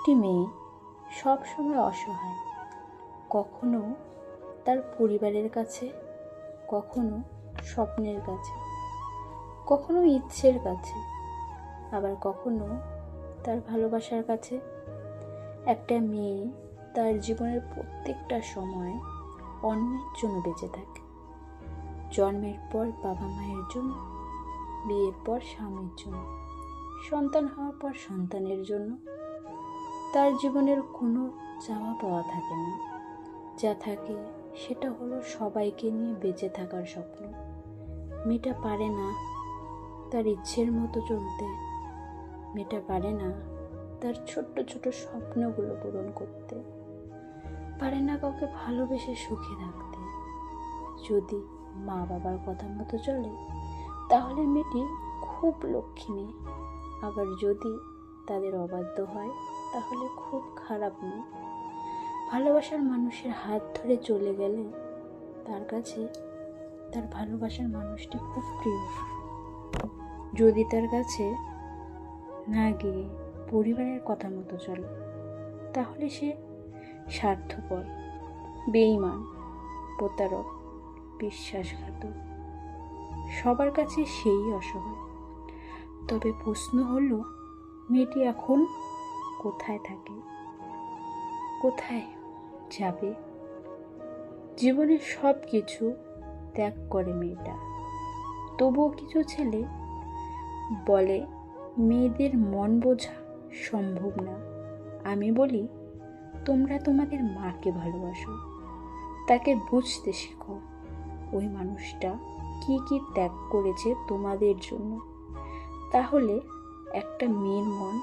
একটি মেয়ে সব সময় অসহায়। কখনো তার পরিবারের কাছে, কখনো স্বপ্নের কাছে, কখনো ইচ্ছের কাছে, আবার কখনো তার ভালোবাসার কাছে। একটা মেয়ে তার জীবনের প্রত্যেকটা সময় অন্যের জন্য বেঁচে থাকে। জন্মের পর বাবা মায়ের জন্য, বিয়ের পর স্বামীর জন্য, সন্তান হওয়ার পর সন্তানের জন্য তার জীবনের কোনো চাওয়া পাওয়া থাকে না। যা থাকে সেটা হলো সবাইকে নিয়ে বেঁচে থাকার স্বপ্ন। মেয়েটা পারে না তার ইচ্ছের মতো চলতে। মেয়েটা পারে না তার ছোট্ট ছোট স্বপ্নগুলো পূরণ করতে। পারে না কাউকে ভালোবেসে সুখে রাখতে যদি মা বাবার কথা মতো চলে, তাহলে মেয়েটি খুব লক্ষ্মী মেয়ে। আবার যদি তাদের অবাধ্য হয়, তাহলে খুব খারাপ নয় ভালোবাসার মানুষের হাত ধরে চলে গেলে তার কাছে তার ভালোবাসার মানুষটি খুব প্রিয়। যদি তার কাছে না গিয়ে পরিবারের কথা মতো চলে, তাহলে সে স্বার্থপর বেইমান প্রতারক, বিশ্বাসঘাতক, সবার কাছে সেই অসহায়। তবে প্রশ্ন হলো মেয়েটি এখন কোথায় থাকে? কোথায় যাবে? জীবনের সব কিছু ত্যাগ করে মেয়েটা। তবুও কিছু ছেলে বলে, মেয়েদের মন বোঝা সম্ভব না। আমি বলি, তোমরা তোমাদের মাকে ভালোবাসো। তাকে বুঝতে শেখো ওই মানুষটা কি কি ত্যাগ করেছে তোমাদের জন্য। তাহলে একটা মেয়ের মন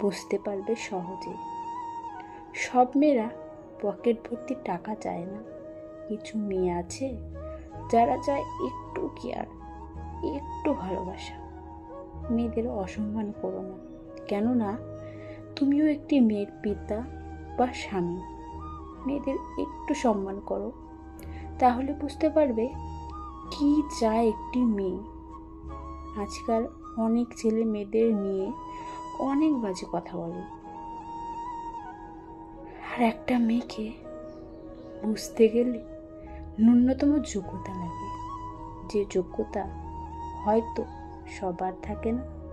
বুঝতে পারবে সহজে। সব মেয়েরা পকেট ভর্তি টাকা চায় না। কিছু মেয়ে আছে যারা চায় একটু কেয়ার, একটু ভালোবাসা। মেয়েদের অসম্মান করো না। কেননা তুমিও একটি মেয়ের পিতা বা স্বামী। মেয়েদের একটু সম্মান করো। তাহলে বুঝতে পারবে কি চায় একটি মেয়ে। আজকাল অনেক ছেলে মেয়েদের নিয়ে অনেক বাজে কথা বলে। আর একটা মেয়েকে বুঝতে গেলে ন্যূনতম যোগ্যতা লাগে। যে যোগ্যতা হয়তো সবার থাকে না।